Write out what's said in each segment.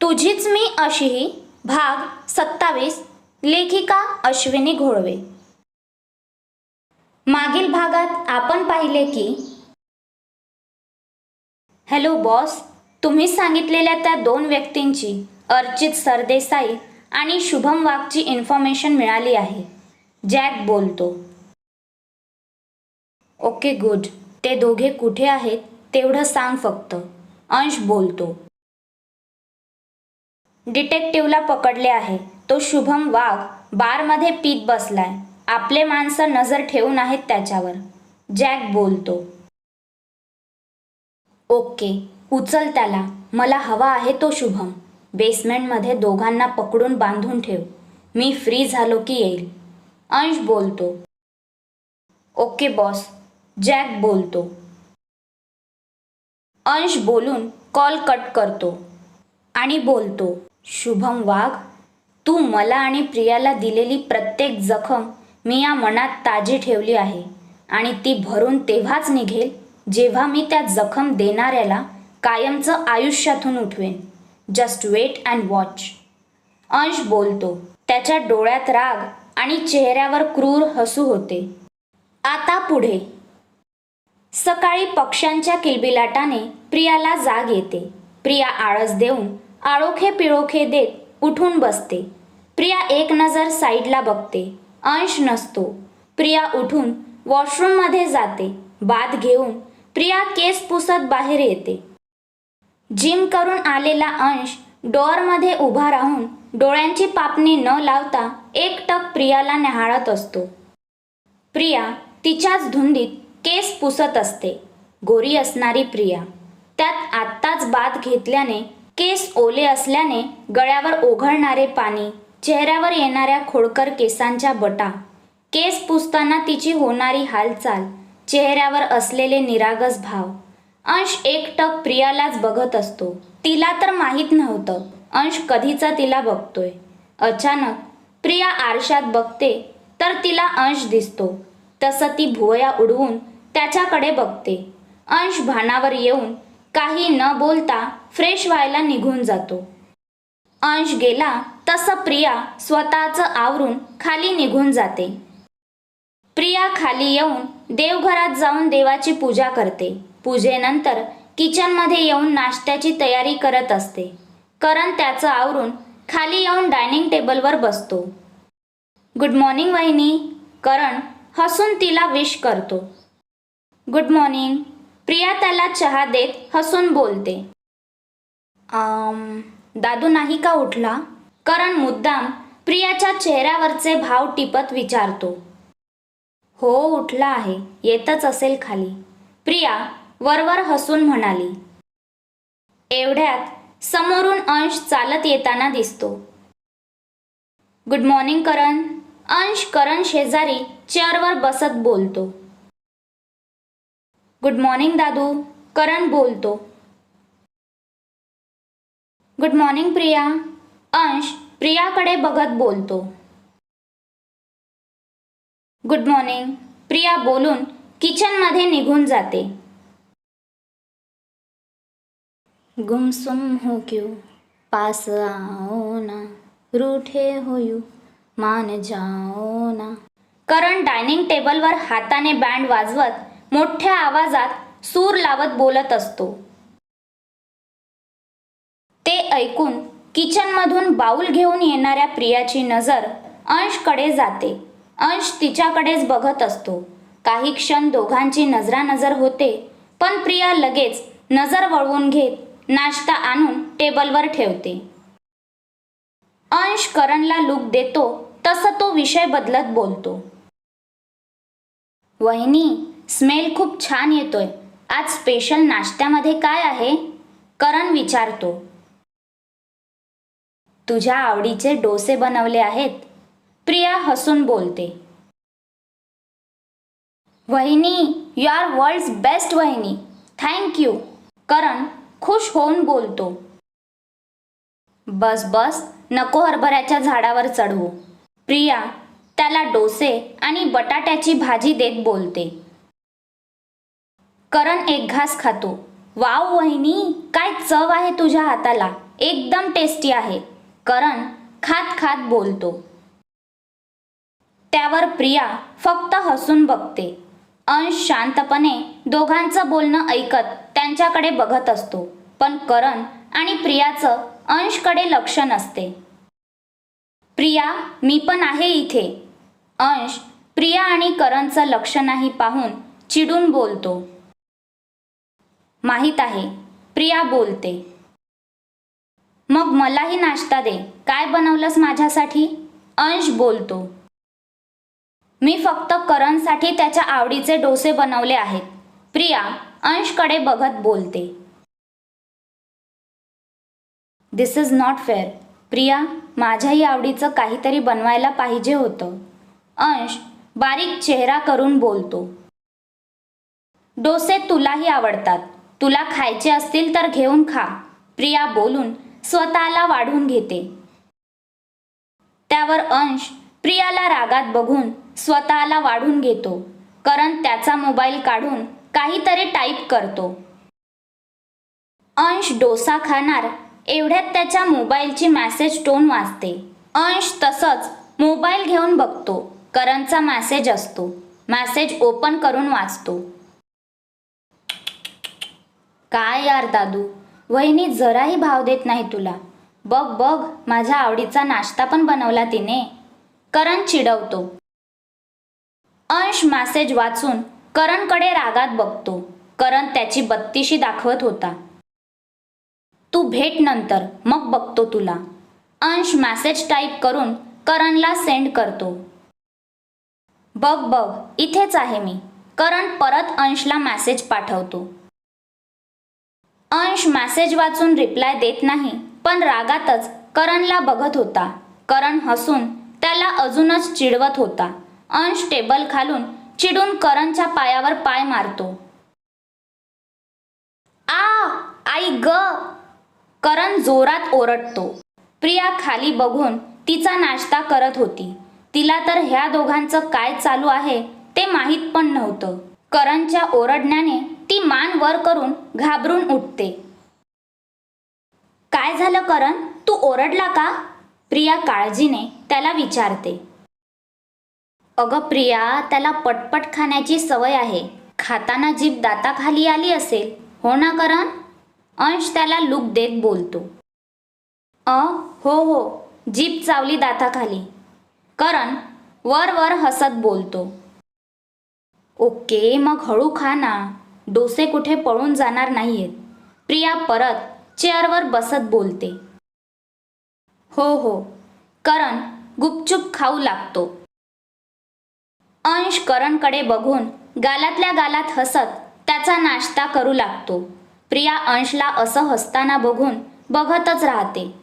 तुझीच मी अशीही भाग सत्तावीस लेखिका अश्विनी घोळवे मागील भागात आपण पाहिले की हॅलो बॉस तुम्ही सांगितलेल्या त्या दोन व्यक्तींची अर्चित सरदेसाई आणि शुभम वाघची इन्फॉर्मेशन मिळाली आहे. जॅक बोलतो. ओके गुड ते दोघे कुठे आहेत तेवढं सांग फक्त अंश बोलतो. डिटेक्टिव्हला पकडले आहे. तो शुभम वाघ बारमध्ये पीत बसलाय. आपले माणसं नजर ठेवून आहेत त्याच्यावर. जॅक बोलतो. ओके उचल त्याला. मला हवा आहे तो शुभम. बेसमेंटमध्ये दोघांना पकडून बांधून ठेव. मी फ्री झालो की येईल. अंश बोलतो. Okay boss. जॅक बोलतो. अंश बोलून कॉल कट करतो. आणि बोलतो. शुभम वाघ तू मला आणि प्रियाला दिलेली प्रत्येक जखम मी या मनात ताजी ठेवली आहे आणि ती भरून तेव्हाच निघेल जेव्हा मी त्या जखम देणाऱ्याला कायमचं आयुष्यातून उठवेन. Just wait and watch Ansh बोलतो त्याच्या डोळ्यात राग आणि चेहऱ्यावर क्रूर हसू होते. आता पुढे. सकाळी पक्ष्यांच्या किलबिलाटाने प्रियाला जाग येते. प्रिया आळस देऊन आळोखे पिळोखे देत उठून बसते. प्रिया एक नजर साईडला बघते. अंश नसतो. प्रिया उठून वॉशरूममध्ये जाते. बाद घेऊन प्रिया केस पुसत बाहेर येते. जिम करून आलेला अंश डोअरमध्ये उभा राहून डोळ्यांची पापणी न लावता एकटक प्रियाला न्याहाळत असतो. प्रिया तिच्याच धुंदीत केस पुसत असते. गोरी असणारी प्रिया. त्यात आत्ताच बाद घेतल्याने केस ओले असल्याने गळ्यावर ओघळणारे पाणी चेहऱ्यावर येणाऱ्या खोडकर केसांच्या बटा. केस पुसताना तिची होणारी हालचाल चेहऱ्यावर असलेले निरागस भाव. अंश एकटक प्रियालाच बघत असतो. तिला तर माहीत नव्हतं. अंश कधीचा तिला बघतोय. अचानक प्रिया आरशात बघते तर तिला अंश दिसतो. तसं ती भुवया उडवून त्याच्याकडे बघते. अंश भानावर येऊन काही न बोलता फ्रेश व्हायला निघून जातो. अंश गेला तसं प्रिया स्वतःचं आवरून खाली निघून जाते. प्रिया खाली येऊन देवघरात जाऊन देवाची पूजा करते. पूजेनंतर किचनमध्ये येऊन नाश्त्याची तयारी करत असते. करण त्याचं आवरून खाली येऊन डायनिंग टेबलवर बसतो. गुड मॉर्निंग वहिनी. करण हसून तिला विश करतो. Good morning. प्रिया त्याला चहा देत हसून बोलते. दादू नाही का उठला? करण मुद्दाम प्रियाच्या चेहऱ्यावरचे भाव टिपत विचारतो. हो उठला आहे. येतच असेल खाली. प्रिया वरवर हसून म्हणाली. एवढ्यात समोरून अंश चालत येताना दिसतो. Good morning Karan. अंश करण शेजारी चेअरवर बसत बोलतो. गुड मॉर्निंग दादू. करण बोलतो. गुड मॉर्निंग प्रिया अंश प्रियाकडे बघत बोलतो. गुड मॉर्निंग प्रिया बोलून किचनमध्ये निघून जाते. गुमसुम हो क्यों? पास आओ ना. रूठे होयू मान जाओ ना. करण डायनिंग टेबलवर हाताने बँड वाजवत मोठ्या आवाजात सूर लावत बोलत असतो. ते ऐकून किचनमधून बाऊल घेऊन येणाऱ्या प्रियाची नजर अंशकडे जाते. अंश तिच्याकडेच बघत असतो. काही क्षण दोघांची नजरानजर होते पण प्रिया लगेच नजर वळवून घेत नाश्ता आणून टेबलवर ठेवते. अंश करणला लूक देतो तसं तो विषय बदलत बोलतो. वहिनी स्मेल खूप छान येतोय. आज स्पेशल नाश्त्यामध्ये काय आहे? करण विचारतो. तुझ्या आवडीचे डोसे बनवले आहेत. प्रिया हसून बोलते. वहिनी यू आर वर्ल्ड्स बेस्ट वहिनी. थँक यू करण खुश होऊन बोलतो. बस बस नको हरभऱ्याच्या झाडावर चढवू. प्रिया त्याला डोसे आणि बटाट्याची भाजी देत बोलते. करण एक घास खातो. वाव वहिनी काय चव आहे तुझ्या हाताला. एकदम टेस्टी आहे. करण खात खात बोलतो. त्यावर प्रिया फक्त हसून बघते. अंश शांतपणे दोघांचं बोलणं ऐकत त्यांच्याकडे बघत असतो. पण करण आणि प्रियाचं अंशकडे लक्ष नसते. प्रिया मी पण आहे इथे. अंश प्रिया आणि करणचं लक्ष नाही पाहून चिडून बोलतो. माहीत आहे प्रिया बोलते. मग मलाही नाश्ता दे. काय बनवलंस माझ्यासाठी? अंश बोलतो. मी फक्त करणसाठी त्याच्या आवडीचे डोसे बनवले आहेत. प्रिया अंशकडे बघत बोलते. This is not fair Priya माझ्याही आवडीचं काहीतरी बनवायला पाहिजे होतं. अंश बारीक चेहरा करून बोलतो. डोसे तुलाही आवडतात. तुला खायचे असतील तर घेऊन खा. प्रिया बोलून स्वतःला वाढून घेते. त्यावर अंश प्रियाला रागात बघून स्वतःला वाढून घेतो करण त्याचा मोबाईल काढून काहीतरी टाईप करतो. अंश डोसा खाणार एवढ्यात त्याच्या मोबाईलची मॅसेज टोन वाजते. अंश तसंच मोबाईल घेऊन बघतो करणचा मॅसेज असतो मॅसेज ओपन करून वाचतो. काय यार दादू? वहिनी जराही भाव देत नाही तुला. बघ बघ माझ्या आवडीचा नाश्ता पण बनवला तिने. करण चिडवतो. अंश मॅसेज वाचून करणकडे रागात बघतो. करण त्याची बत्तीशी दाखवत होता. तू भेट नंतर मग बघतो तुला. अंश मॅसेज टाईप करून करणला सेंड करतो. बघ बघ इथेच आहे मी. करण परत अंशला मॅसेज पाठवतो. अंश मॅसेज वाचून रिप्लाय देत नाही. पण रागातच करणला बघत होता. करण हसून त्याला अजूनच चिडवत होता. अंश टेबल खालून चिडून करणच्या पायावर पाय मारतो. आ आई ग! करण जोरात ओरडतो. प्रिया खाली बघून तिचा नाश्ता करत होती. तिला तर ह्या दोघांचं काय चालू आहे ते माहीत पण नव्हतं. करणच्या ओरडण्याने ती मान वर करून घाबरून उठते. काय झालं करण? तू ओरडला का? प्रिया काळजीने त्याला विचारते. अगं प्रिया त्याला पटपट खाण्याची सवय आहे. खाताना जीभ दाताखाली आली असेल. हो ना करण? अंश त्याला लूक देत बोलतो. अ हो हो. जीभ चावली दाताखाली. करण वर वर हसत बोलतो. ओके मग हळू खा ना. डोसे कुठे पळून जाणार नाहीयेत. प्रिया परत चेअरवर बसत बोलते. हो हो करण गुपचूप खाऊ लागतो. अंश करणकडे बघून गालातल्या गालात हसत त्याचा नाश्ता करू लागतो. प्रिया अंशला असं हसताना बघून बघतच राहते.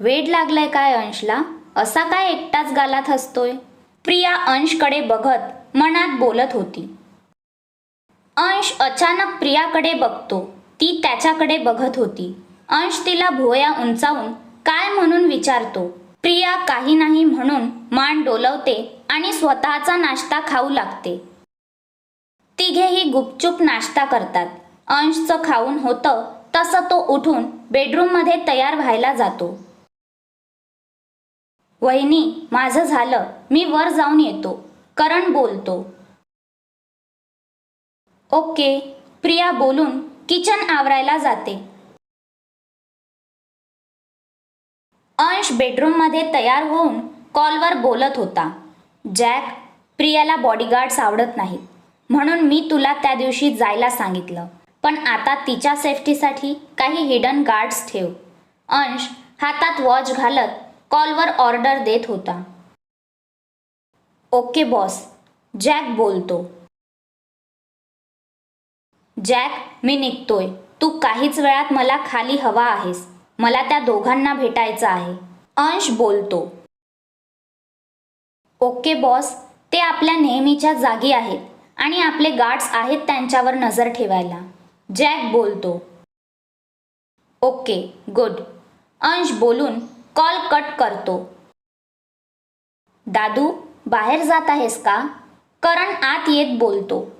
वेड लागलाय काय अंशला? असा काय एकटाच गालात हसतोय? प्रिया अंशकडे बघत मनात बोलत होती. अंश अचानक प्रियाकडे बघतो. ती त्याच्याकडे बघत होती. अंश तिला भुवया उंचावून काय म्हणून विचारतो. प्रिया काही नाही म्हणून मान डोलवते आणि स्वतःचा नाश्ता खाऊ लागते. तिघेही गुपचूप नाश्ता करतात. अंशचं खाऊन होतं तसं तो उठून बेडरूममध्ये तयार व्हायला जातो. वहिनी माझं झालं. मी वर जाऊन येतो. करण बोलतो. ओके. प्रिया बोलून किचन आवरायला जाते. अंश बेडरूममध्ये तयार होऊन कॉलवर बोलत होता. जॅक प्रियाला बॉडीगार्ड्स आवडत नाहीत. म्हणून मी तुला त्या दिवशी जायला सांगितलं. पण आता तिच्या सेफ्टीसाठी काही हिडन गार्ड्स ठेव. अंश हातात वॉच घालत कॉलवर ऑर्डर देत होता. ओके बॉस जॅक बोलतो. जॅक मी निघतोय. तू काहीच वेळात मला खाली हवा आहेस. मला त्या दोघांना भेटायचं आहे. अंश बोलतो. Okay boss. ते आपल्या नेहमीच्या जागी आहेत आणि आपले गार्ड्स आहेत त्यांच्यावर नजर ठेवायला. जॅक बोलतो. Okay good. अंश बोलून कॉल कट करतो. दादू बाहेर जात आहेस का? करण आत येत बोलतो.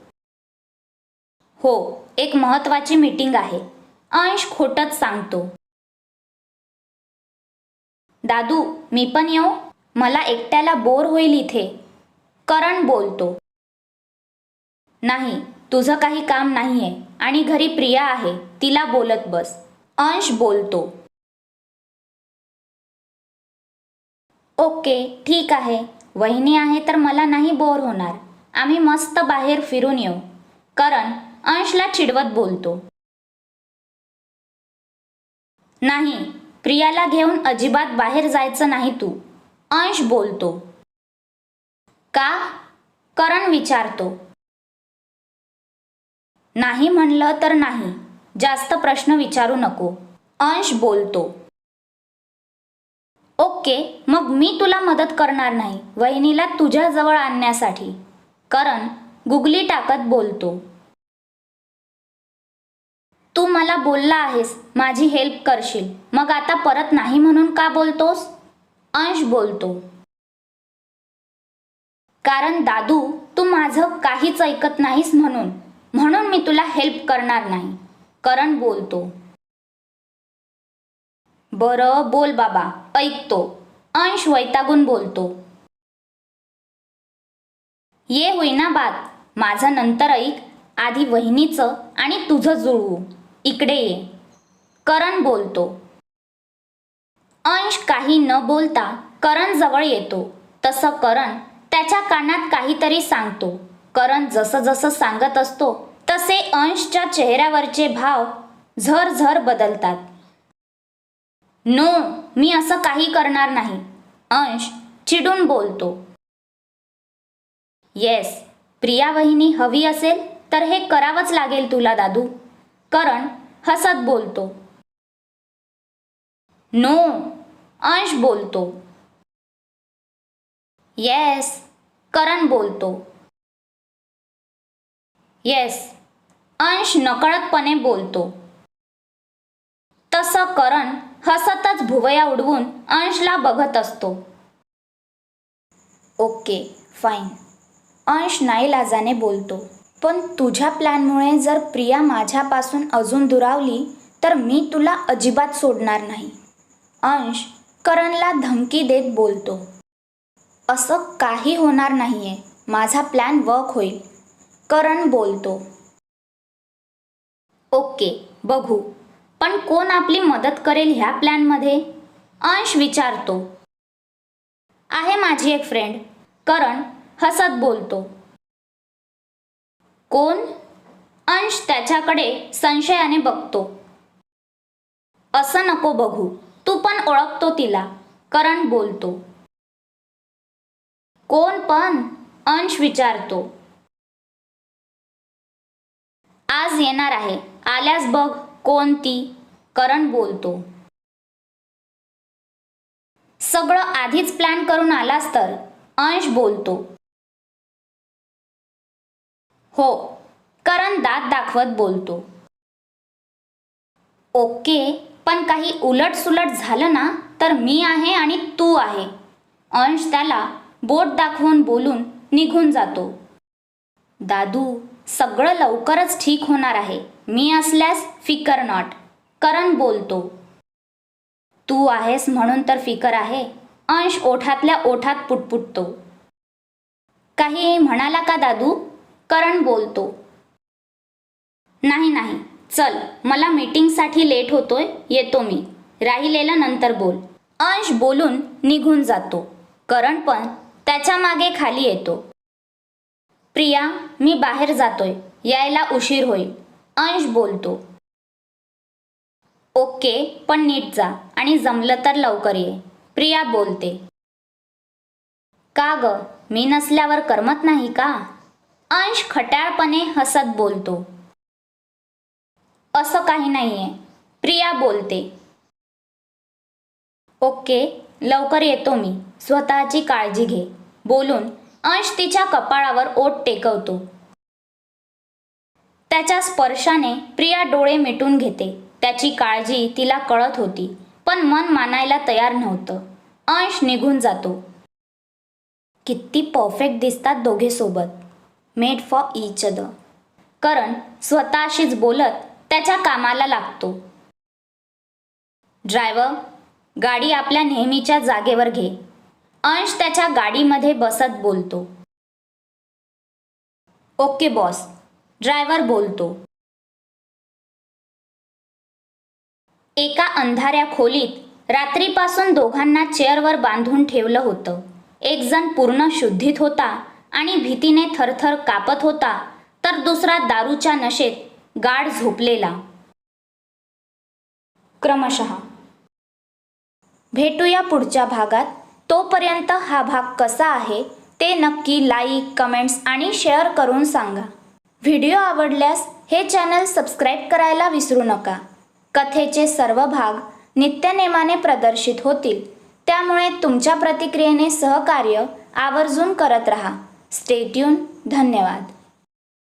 हो एक महत्वाची मीटिंग आहे. अंश खोटच सांगतो. दादू मी पण येऊ? मला एकट्याला बोर होईल इथे. करण बोलतो. नाही तुझं काही काम नाहीये आणि घरी प्रिया आहे तिला बोलत बस. अंश बोलतो. ओके ठीक आहे. वहिनी आहे तर मला नाही बोर होणार. आम्ही मस्त बाहेर फिरून येऊ. करण अंशला चिडवत बोलतो. नाही प्रियाला घेऊन अजिबात बाहेर जायचं नाही तू अंश बोलतो. का? करण विचारतो. नाही म्हणलं तर नाही जास्त प्रश्न विचारू नको अंश बोलतो. ओके मग मी तुला मदत करणार नाही वहिनीला तुझ्याजवळ आणण्यासाठी करण गुगली टाकत बोलतो. तू मला बोलला आहेस माझी हेल्प करशील. मग आता परत नाही म्हणून का बोलतोस? अंश बोलतो. कारण दादू तू माझं काहीच ऐकत नाहीस म्हणून. म्हणून मी तुला हेल्प करणार नाही. करण बोलतो. बरं बोल बाबा. ऐकतो. अंश वैतागून बोलतो. ये होईना बात. माझं नंतर ऐक. आधी वहिनीचं आणि तुझं जुळवू. इकडे ये. करण बोलतो. अंश काही न बोलता करण जवळ येतो. तसं करण त्याच्या कानात काहीतरी सांगतो. करण जसं जसं सांगत असतो तसे अंशच्या चेहऱ्यावरचे भाव झर झर बदलतात. नो मी असं काही करणार नाही अंश चिडून बोलतो. येस प्रिया वहिनी हवी असेल तर हे करावंच लागेल तुला दादू. करण हसत बोलतो. नो अंश बोलतो. येस करण बोलतो. येस अंश नकळतपणे बोलतो. तसं करण हसतच भुवया उडवून अंशला बघत असतो. ओके फाईन अंश नाईलाजाने बोलतो. पण तुझ्या प्लॅनमुळे जर प्रिया माझ्यापासून अजून दुरावली तर मी तुला अजिबात सोडणार नाही. अंश करणला धमकी देत बोलतो. असं काही होणार नाही आहे माझा प्लॅन वर्क होईल. करण बोलतो. ओके बघू. पण कोण आपली मदत करेल ह्या प्लॅनमध्ये? अंश विचारतो. आहे माझी एक फ्रेंड. करण हसत बोलतो. कोण? अंश त्याच्याकडे संशयाने बघतो. असं नको बघू तू पण ओळखतो तिला करण बोलतो. कोण पण? अंश विचारतो. आज येणार आहे आल्यास बघ कोण ती करण बोलतो. सगळं आधीच प्लॅन करून आलास तर अंश बोलतो. हो करण दात दाखवत बोलतो. ओके पण काही उलट सुलट झालं ना तर मी आहे आणि तू आहे. अंश त्याला बोट दाखवून बोलून निघून जातो. दादू सगळं लवकरच ठीक होणार आहे. मी असल्यास फिकर नॉट. करण बोलतो. तू आहेस म्हणून तर फिकर आहे. अंश ओठातल्या ओठात पुटपुटतो. काही म्हणाला का दादू? करण बोलतो. नाही नाही चल मला मीटिंगसाठी लेट होतोय येतो मी. राहिलेला नंतर बोल. अंश बोलून निघून जातो. करण पण त्याच्यामागे खाली येतो. प्रिया मी बाहेर जातोय यायला उशीर होईल अंश बोलतो. ओके पण नीट जा आणि जमलं तर लवकर ये प्रिया बोलते. का ग मी नसल्यावर करमत नाही का? अंश खट्याळपणे हसत बोलतो. असं काही नाहीये. प्रिया बोलते. ओके लवकर येतो मी. स्वतःची काळजी घे. बोलून अंश तिच्या कपाळावर ओठ टेकवतो. त्याच्या स्पर्शाने प्रिया डोळे मिटून घेते. त्याची काळजी तिला कळत होती पण मन मानायला तयार नव्हतं. अंश निघून जातो. किती परफेक्ट दिसतात दोघे सोबत. Made for each other Karan स्वतःशीच बोलत त्याच्या कामाला लागतो. ड्रायव्हर गाडी आपल्या नेहमीच्या जागेवर घे. अंश त्याच्या गाडीमध्ये बसत बोलतो. ओके बॉस ड्रायव्हर बोलतो. एका अंधाऱ्या खोलीत रात्रीपासून दोघांना चेअरवर बांधून ठेवलं होतं. एक जण पूर्ण शुद्धीत होता आणि भीतीने थरथर कापत होता तर दुसरा दारूच्या नशेत गाढ झोपलेला. क्रमशः भेटूया पुढच्या भागात. तोपर्यंत हा भाग कसा आहे ते नक्की लाईक कमेंट्स आणि शेअर करून सांगा. व्हिडिओ आवडल्यास हे चॅनल सबस्क्राईब करायला विसरू नका. कथेचे सर्व भाग नित्यनेमाने प्रदर्शित होतील. त्यामुळे तुमच्या प्रतिक्रियेने सहकार्य आवर्जून करत रहा. स्टेट्यून धन्यवाद.